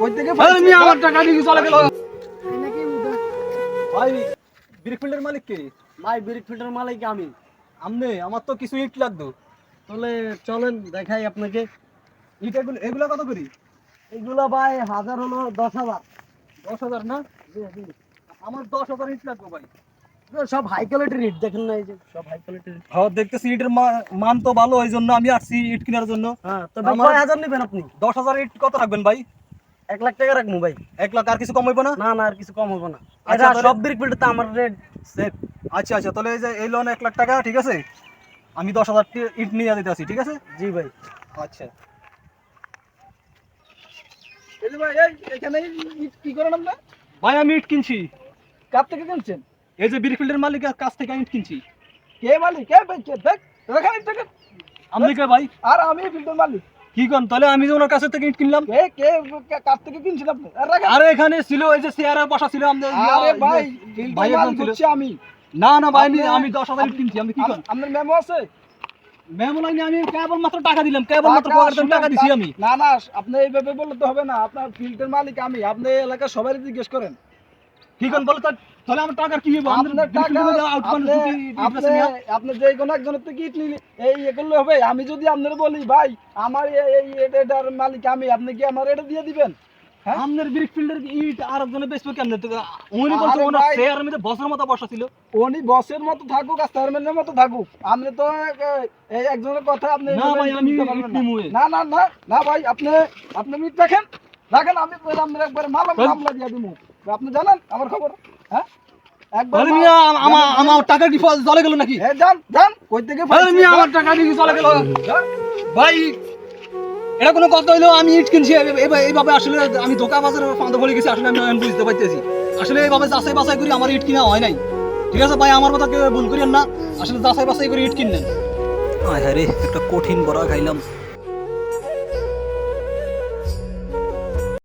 কই থেকে আরে আমি আমার টাকা দিয়ে চলে গেল। নাকি ভাই ব্রিক ফিল্ডের মালিক কে? ভাই ব্রিক ফিল্টার মালিক আমি। আমনে আমার তো কিছু ইট লাগতো। তাহলে চলেন দেখাই আপনাকে। ইট এগুলো এগুলো কত করি? এগুলো ভাই হাজার হলো দশ হাজার। দশ হাজার না? আমার দশ হাজার ইট লাগবে ভাই। সব হাই কোয়ালিটির ইট দেখেন না এই যে। সব হাই কোয়ালিটির হ্যাঁ দেখতেছি ইটের মান তো ভালো ওই জন্য আমি আসছি ইট কেনার জন্য। হ্যাঁ তবে কয় হাজার নেবেন আপনি? দশ হাজার ইট কত রাখবেন ভাই? এক লাখ টাকা রাখব ভাই। এক লাখ আর কিছু কম হইব না? না না আর কিছু কম হবে না। আচ্ছা, তাহলে- সব ব্রিক তো আমার রেট সেফ আচ্ছা আচ্ছা তাহলে এই যে এই লোন এক লাখ টাকা ঠিক আছে? আমি দশ হাজার ইট নিয়ে যেতে আসি ঠিক আছে? জি ভাই। আচ্ছা। ভাই এই এখানে ইট কি করেন আপনি ভাই আমি ইট কিনছি। কার থেকে কিনছেন? এই যে ব্রিকফিল্ডের মালিকের কাছ থেকে ইট কিনছি। কে মালিক? কে ভাই কে দেখ থেকে আপনি কে ভাই? আর আমি ফিল্টার মালিক। কি কোন? তাহলে আমি যে ওনার কাছ থেকে ইট কিনলাম। কে কে কে- কার থেকে আরে এখানে ছিল ওই যে চেয়ারে বসা ছিল আমাদের আরে ভাই ভাই মালিক আমি। না না ভাই আমি আপনি- আমি দশ হাজার ইট কিনছি আমি কি কোন? আপনার মেমো আছে? ম্যাম লাইনে আমি কেবল মাত্র টাকা দিলাম কেবল মাত্র টাকা দিছি আমি। না না আপনি এইভাবে বললে তো হবে না। আপনার ফিল্টার মালিক আমি আপনি এলাকার সবাই জিজ্ঞেস করেন। কি কোন বলে তাহলে আমার টাকার কি হবে আমাদের টাকা আপনি- যে কোনো একজনের থেকে ইট নিলে এই করলে হবে। আমি যদি আপনার বলি ভাই আমার এই- এটার মালিক আমি আপনি কি আমার এটা দিয়ে দিবেন? হ্যাঁ? আমাদের ব্রিকফিল্ডের ইট আর একজনে বেচবে কেমনে? তো উনি বলছে মধ্যে বসার মতো বসা ছিল। উনি বসের মতো থাকুক আর চেয়ারম্যানের মতো থাকুক। তো এই একজনের কথা আপনি না ভাই, আমি না। না না ভাই আপনি আপনি মিট রাখেন রাখেন আমি আপনার একবারে মাল মামলা দিয়ে দিব আপনি জানেন আমার খবর? হ্যাঁ? একবার বলে মিয়া আমার আমার টাকা কি ফল জলে গেল নাকি? এ যান যান কই থেকে মিয়া আমার টাকা দিয়ে চলে গেল। ভাই এটা কোনো কথা হইল আমি ইট কিনছি এই- এই- এইভাবে আসলে আমি ধোকা বাজারে ফাঁদে পড়ে গেছি আসলে আমি বুঝতে পারতেছি। আসলে এইভাবে যাচাই বাছাই করি আমার ইট কিনা হয় নাই। ঠিক আছে ভাই আমার কথা কেউ ভুল করিয়েন না। আসলে যাচাই বাছাই করে ইট কিনলেন। হ্যাঁ রে একটা কঠিন বড়া খাইলাম।